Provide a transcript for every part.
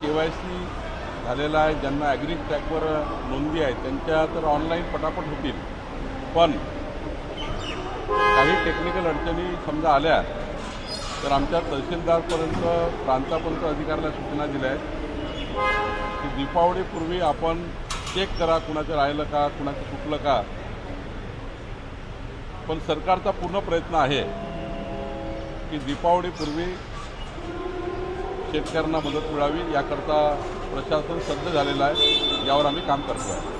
के Y C झालेला आहे ज्यांना ॲग्री टॅकवर नोंदी आहे त्यांच्या तर ऑनलाईन पटापट होतील. पण काही टेक्निकल अडचणी समजा आल्या तर आमच्या तहसीलदारपर्यंत प्रांतापर्यंत अधिकाऱ्याला सूचना दिल्या आहेत. की दीपावलीपूर्वी आपण चेक करा कुणाचं राहिलं का कुणाचं चुकलं का. पण सरकारचा पूर्ण प्रयत्न आहे की दीपावलीपूर्वी शेतकऱ्यांना मदत मिळावी याकरता प्रशासन सज्ज झालेलं आहे. यावर आम्ही काम करतो आहे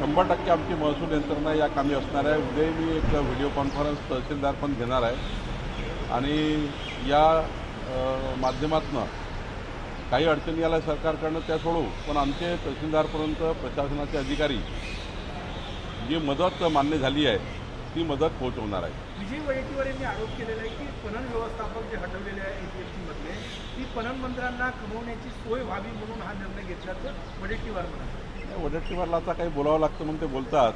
शंभर टक्के आमची महसूल यंत्रणा या कामी असणार आहे. उद्या मी एक व्हिडिओ कॉन्फरन्स तहसीलदार पण घेणार आहे. आणि या माध्यमातनं काही अडचणी आल्या सरकारकडनं त्या सोडू पण आमचे तहसीलदारपर्यंत प्रशासनाचे अधिकारी जी मदत मान्य झाली आहे ती मदत पोहोचवणार आहे. विजय वडेट्टीवार यांनी आरोप केलेला आहे की पणन व्यवस्थापक जे हटवलेले आहे एपीएफसी मधले ती पणन मंत्र्यांना कमवण्याची सोय व्हावी म्हणून हा निर्णय घेतल्याचं वडेट्टीवार म्हणाले. वडट्टीवारला आता काही बोलावं लागतं म्हणून ते बोलतात.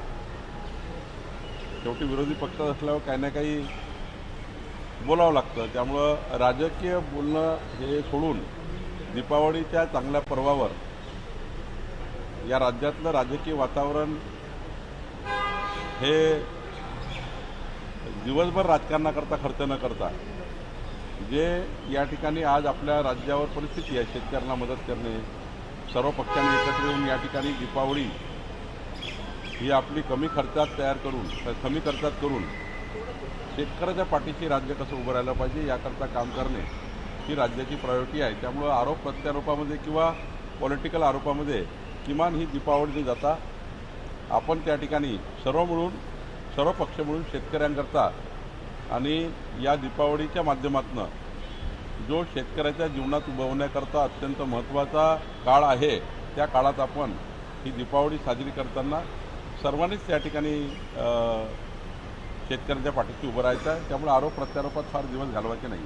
शेवटी विरोधी पक्षात असल्यावर काही ना काही बोलावं लागतं. त्यामुळं राजकीय बोलणं हे सोडून दीपावलीच्या चांगल्या पर्वावर या राज्यातलं राजकीय वातावरण हे दिवसभर राजकारणाकरता खर्च न करता. जे या ठिकाणी आज आपल्या राज्यावर परिस्थिती आहे शेतकऱ्यांना मदत करणे सर्व पक्षांनी एकत्र येऊन या ठिकाणी दीपावली ही आपली कमी खर्चात तयार करून कमी खर्चात करून शेतकऱ्याच्या पाठीशी राज्य कसं उभं राहिलं पाहिजे याकरता काम करणे ही राज्याची प्रायोरिटी आहे. त्यामुळं आरोप प्रत्यारोपामध्ये किंवा पॉलिटिकल आरोपामध्ये किमान ही दीपावली जाता आपण त्या ठिकाणी सर्व मिळून सर्व पक्ष मिळून शेतकऱ्यांकरता आणि या दीपावलीच्या माध्यमातून जो शेतकऱ्याच्या जीवनात उभवण्याकरता अत्यंत महत्त्वाचा काळ आहे त्या काळात आपण ही दीपावली साजरी करताना सर्वांनीच त्या ठिकाणी शेतकऱ्यांच्या शेतकऱ्याच्या पाठीशी उभं राहायचं आहे. त्यामुळे आरोप प्रत्यारोपात फार दिवस घालवायचे नाही